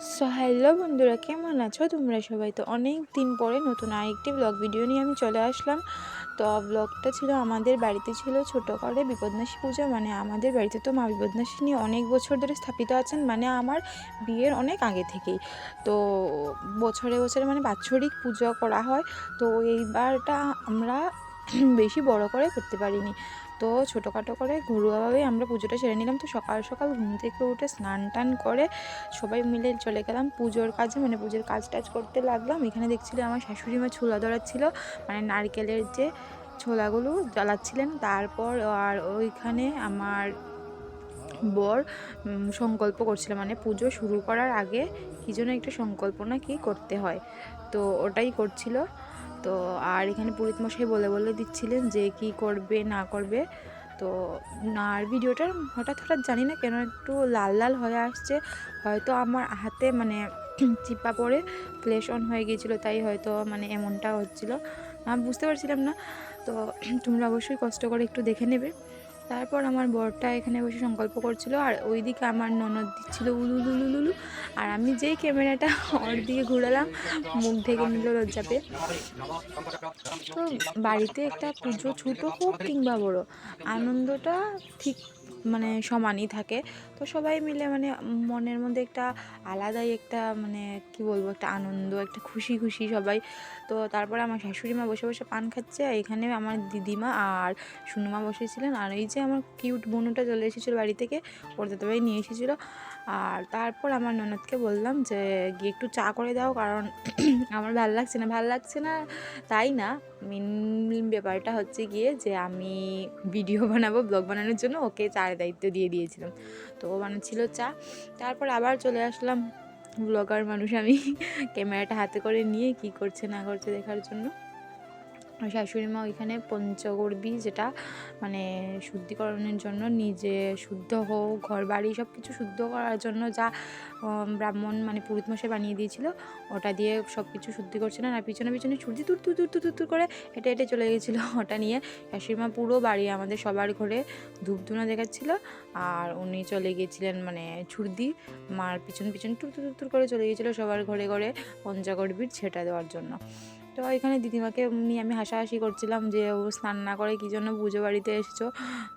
So hello বন্ধুরা, কেমন আছো? তোমরা সবাই তো অনেক দিন পরে নতুন আরেকটি ব্লগ ভিডিও নিয়ে আমি চলে আসলাম। তো ব্লগটা ছিল আমাদের বাড়িতে ছিল ছোটো করে বিপদনাশী পূজা মানে আমাদের বাড়িতে তো মা বিপদনাশিনী অনেক বছর ধরে স্থাপিত আছেন মানে আমার বিয়ের অনেক আগে থেকেই। তো, বছরে বছরে মানে বাৎসরিক পুজো করা হয়। তো, এইবারটা আমরা বেশি বড় করে করতে পারিনি। তো ছোটোখাটো করে ঘরোয়াভাবেই আমরা পুজোটা সেরে নিলাম। তো সকাল সকাল ঘুম থেকে উঠে স্নান টান করে সবাই মিলে চলে গেলাম পুজোর কাজে। মানে পুজোর কাজ টাজ করতে লাগলাম। এখানে দেখছিলাম আমার শাশুড়ি মা ছোলা ধরাচ্ছিল। মানে নারকেলের যে ছোলাগুলো জ্বালাচ্ছিলেন। তারপর আর ওইখানে আমার বর সংকল্প করছিল। মানে পুজো শুরু করার আগে কী যেন একটা সংকল্প না কি করতে হয়। তো ওটাই করছিল। তো আর এখানে পুরীত মশাই বলে বলে দিচ্ছিলেন যে কি করবে, না করবে। তো আর ভিডিওটার হঠাৎ হঠাৎ জানি না কেন একটু লাল লাল হয়ে আসছে। হয়তো আমার হাতে মানে চিপা পড়ে ফ্লেশ অন হয়ে গিয়েছিল, তাই হয়তো মানে এমনটা হচ্ছিল। বুঝতে পারছিলাম না। তো তোমরা অবশ্যই কষ্ট করে একটু দেখে নেবে। তারপর আমার বরটা এখানে বসে সংকল্প করছিল, আর ওইদিকে আমার ননদ দিচ্ছিল উলুলুলুলুলু। আর আমি যেই ক্যামেরাটা ওর দিকে ঘুরালাম, মুখ থেকে নিল লজ্জা তো বাড়িতে একটা পুজো ছোটো হোক কিংবা বড়, আনন্দটা ঠিক মানে সমানই থাকে। তো সবাই মিলে মানে মনের মধ্যে একটা আলাদাই একটা মানে কি বলব, একটা আনন্দ, একটা খুশি খুশি সবাই। তো তারপরে আমার শাশুড়ি মা বসে বসে পান খাচ্ছে। এখানে আমার দিদিমা আর সুনুমা বসেছিলেন। আর এই যে আমার কিউট বোনুটা চলে এসেছিল বাড়ি থেকে, ওর দাদাভাই নিয়ে এসেছিল। আর তারপর আমার ননদকে বললাম যে, গিয়ে একটু চা করে দাও কারণ আমার ভালো লাগছে না। ভালো লাগছে না তাই না, মেন ব্যাপারটা হচ্ছে গিয়ে যে, আমি ভিডিও বানাবো, ব্লগ বানানোর জন্য ওকে চার দায়িত্ব দিয়ে দিয়েছিলাম। তো ও বানাচ্ছিল চা। তারপর আবার চলে আসলাম। ব্লগার মানুষ আমি। ক্যামেরাটা হাতে করে নিয়ে কি করছে না করছে দেখার জন্য। শাশুড়ি মা ওইখানে পঞ্চগর্বী যেটা মানে শুদ্ধিকরণের জন্য নিজে শুদ্ধ হোক ঘর বাড়ি সব কিছু শুদ্ধ করার জন্য যা ব্রাহ্মণ মানে পুরোহিত মশাই বানিয়ে দিয়েছিল, ওটা দিয়ে সব কিছু শুদ্ধি করছিলেন আর পিছনে পিছনে ছুটি তুর তুর তুর তুর তুর তুর করে হেঁটে হেঁটে চলে গেছিল ওটা নিয়ে। শাশুড়ি মা পুরো বাড়ি আমাদের সবার ঘরে ধূপ ধুনা দেখাচ্ছিল, আর উনি চলে গিয়েছিলেন মানে ছুর্দি মার পিছন পিছন টুর টুর করে চলে গিয়েছিল সবার ঘরে ঘরে পঞ্চগর্বীর ছেটা দেওয়ার জন্য। তো এখানে দিদিমাকে নিয়ে আমি হাসাহাসি করছিলাম যে ও স্নান না করে কী জন্য পুজো বাড়িতে এসেছ?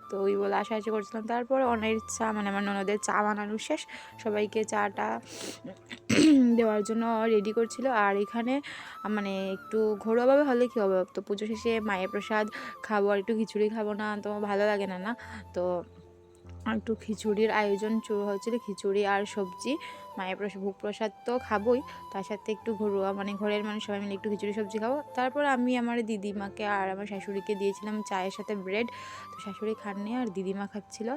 তো ওই বলে হাসাহাসি করছিলাম। তারপর অনেক চা মানে আমার ননদের চা বানানো শেষ। সবাইকে চাটা দেওয়ার জন্য রেডি করছিল। আর এখানে মানে একটু ঘরোয়াভাবে হলে কী হবে? তো পুজো শেষে মায়ের প্রসাদ খাব, আর একটু খিচুড়ি খাব না, তো ভালো লাগে না না? তো একটু খিচুড়ির আয়োজন শুরু হয়েছিল খিচুড়ি আর সবজি। মায়ের ভোগ প্রসাদ তো খাবোই। তার সাথে একটু ঘরোয়া মানে ঘরের মানুষ সবাই মিলে একটু খিচুড়ি, সবজি খাব। তারপর আমি আমার দিদিমাকে আর আমার শাশুড়িকে দিয়েছিলাম চায়ের সাথে ব্রেড। তো শাশুড়ি খাননি আর দিদিমা খাচ্ছিল।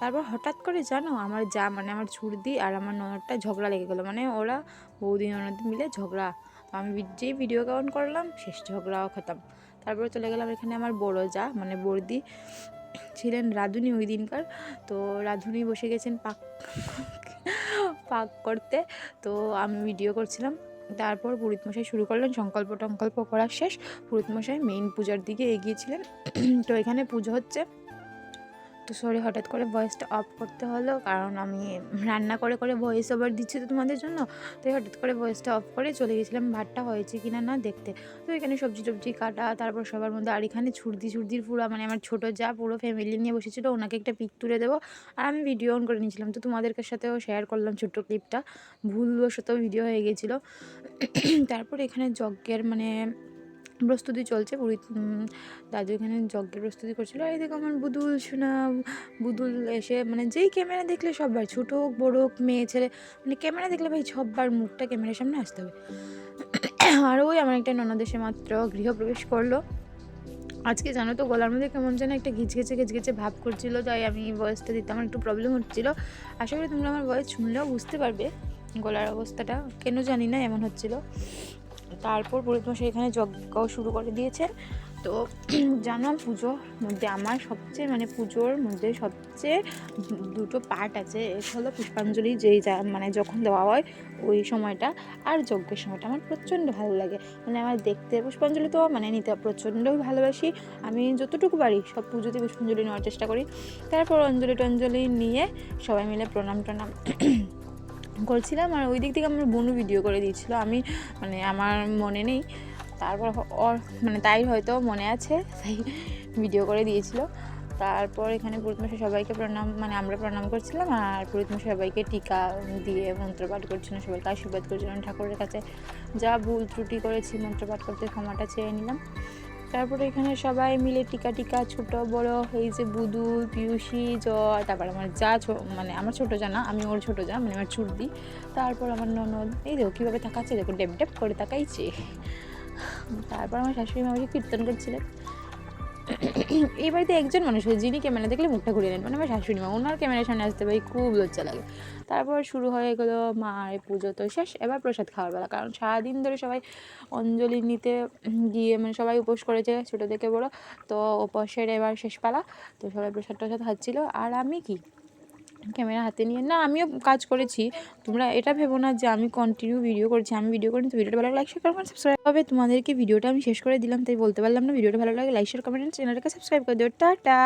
তারপর হঠাৎ করে জানো, আমার যা মানে আমার ছুরদি আর আমার ননদটা ঝগড়া লেগে গেলো। মানে ওরা বৌদি ননদ মিলে ঝগড়া। তো আমি যেই ভিডিও অন করলাম, শেষ ঝগড়াও খতম। তারপরে চলে গেলাম এখানে আমার বড় যা মানে বর্দি ছিলেন রাধুনি ওই দিনকার। তো রাধুনি বসে গেছেন পাক পাক করতে। তো আমি ভিডিও করছিলাম। তারপর পুরীত মশাই শুরু করলেন। সংকল্প টঙ্কল্প করার শেষ। পুরোহিত মশাই মেইন পূজার দিকে এগিয়েছিলেন তো এখানে পুজো হচ্ছে তো সরি, হঠাৎ করে ভয়েসটা অফ করতে হলো, কারণ আমি রান্না করে করে ভয়েস ওভার দিচ্ছি তো তোমাদের জন্য। তো হঠাৎ করে ভয়েসটা অফ করে চলে গেছিলাম, ভাতটা হয়েছে কি না না দেখতে। তো এখানে সবজি টবজি কাটা, তারপর সবার মধ্যে আর এখানে ছুর্দি ছুর্দির পুরো মানে আমার ছোটো যা পুরো ফ্যামিলি নিয়ে বসেছিল, ওনাকে একটা পিক তুলে দেবো। আর আমি ভিডিও অন করে নিয়েছিলাম। তো তোমাদের সাথেও শেয়ার করলাম ছোট্ট ক্লিপটা ভুলবশত ভিডিও হয়ে গেছিল। তারপর এখানে যজ্ঞের মানে প্রস্তুতি চলছে উম, দাদু এখানে যজ্ঞের প্রস্তুতি করছিল। আর এদিকে আমার বুদুল শোনা বুদুল এসে মানে যেই ক্যামেরা দেখলে সববার ছোট হোক বড় হোক মেয়ে ছেলে মানে ক্যামেরা দেখলে ভাই সববার মুখটা ক্যামেরার সামনে আসতে হবে। আর ওই আমার একটা ননদ এসে মাত্র গৃহপ্রবেশ করল। আজকে জানো তো গলার মধ্যে কেমন যেন একটা ঘিচঘেচে ঘিচঘেচে ভাব করছিল তাই আমি ভয়েসটা দিতে আমার একটু প্রবলেম হচ্ছিল। আশা করি তোমরা আমার ভয়েস শুনলেও বুঝতে পারবে গলার অবস্থাটা কেন জানি না এমন হচ্ছিল। তারপর পুরোহিত মশাই এখানে যজ্ঞ শুরু করে দিয়েছেন। তো জানো পুজোর মধ্যে আমার সবচেয়ে মানে পুজোর মধ্যে সবচেয়ে দুটো পার্ট আছে। এক হলো পুষ্পাঞ্জলি যেই মানে যখন দেওয়া হয় ওই সময়টা আর যজ্ঞের সময়টা। আমার প্রচণ্ড ভালো লাগে। মানে আমার দেখতে পুষ্পাঞ্জলি তো মানে নিতে প্রচণ্ডই ভালোবাসি। আমি যতটুকু পারি সব পুজোতে পুষ্পাঞ্জলি নেওয়ার চেষ্টা করি। তারপর অঞ্জলি টঞ্জলি নিয়ে সবাই মিলে প্রণাম টনাম করছিলাম আর ওই দিক থেকে আমার বোনও ভিডিও করে দিয়েছিল। আমি মানে আমার মনে নেই। তারপর মানে তাই হয়তো মনে আছে, তাই ভিডিও করে দিয়েছিল। তারপর এখানে পুরুতমশাই সবাইকে প্রণাম মানে আমরা প্রণাম করছিলাম আর পুরুতমশাই সবাইকে টিকা দিয়ে মন্ত্রপাঠ করছিলাম সবাইকে আশীর্বাদ করছিলাম ঠাকুরের কাছে যা ভুল ত্রুটি করেছি মন্ত্রপাঠ করতে ক্ষমাটা চেয়ে নিলাম। তারপরে এখানে সবাই মিলে টিকা টিকা, ছোট, বড়, এই যে বুদু, পিউসি জয় তারপর আমার যা মানে আমার ছোট জানা আমি ওর ছোট যা মানে আমার দিই তারপর আমার ননদ, এই দেখো কীভাবে তাকাচ্ছে, দেখো ডেপ ডেপ করে তাকাইছে। তারপর আমার শাশুড়ি মা কীর্তন করছিলেন। এই বাড়িতে একজন মানুষ হয়, যিনি ক্যামেরা দেখলে মুখটা ঘুরিয়ে নেন। মানে আমার শাশুড়ি মা, ওনার ক্যামেরার সামনে আসতে পারি খুব লজ্জা লাগে। তারপর শুরু হয়ে গেলো মায়ের পুজো, তো শেষ। এবার প্রসাদ খাওয়ার বেলা, কারণ সারাদিন ধরে সবাই অঞ্জলি নিতে গিয়ে মানে সবাই উপোস করেছে, ছোটো থেকে বড়ো। তো উপোসের এবার শেষ পালা, তো সবাই প্রসাদ টসাদ খাচ্ছিলো। আর আমি কি? ক্যামেরা হাতে নিয়ে। না, আমিও কাজ করেছি। তোমরা এটা ভেবো না যে আমি কন্টিনিউ ভিডিও করছি। আমি ভিডিও করি ভিডিওটা ভালো লাগে লাইক শেয়ার কমেন্ট সাবস্ক্রাইব হবে। তোমাদেরকে ভিডিওটা আমি শেষ করে দিলাম, তাই বলতে পারলাম না। ভিডিওটা ভালো লাগে লাইক শেয়ার কমেন্ট চ্যানেলটাকে সাবস্ক্রাইব করে দিও। টাটা!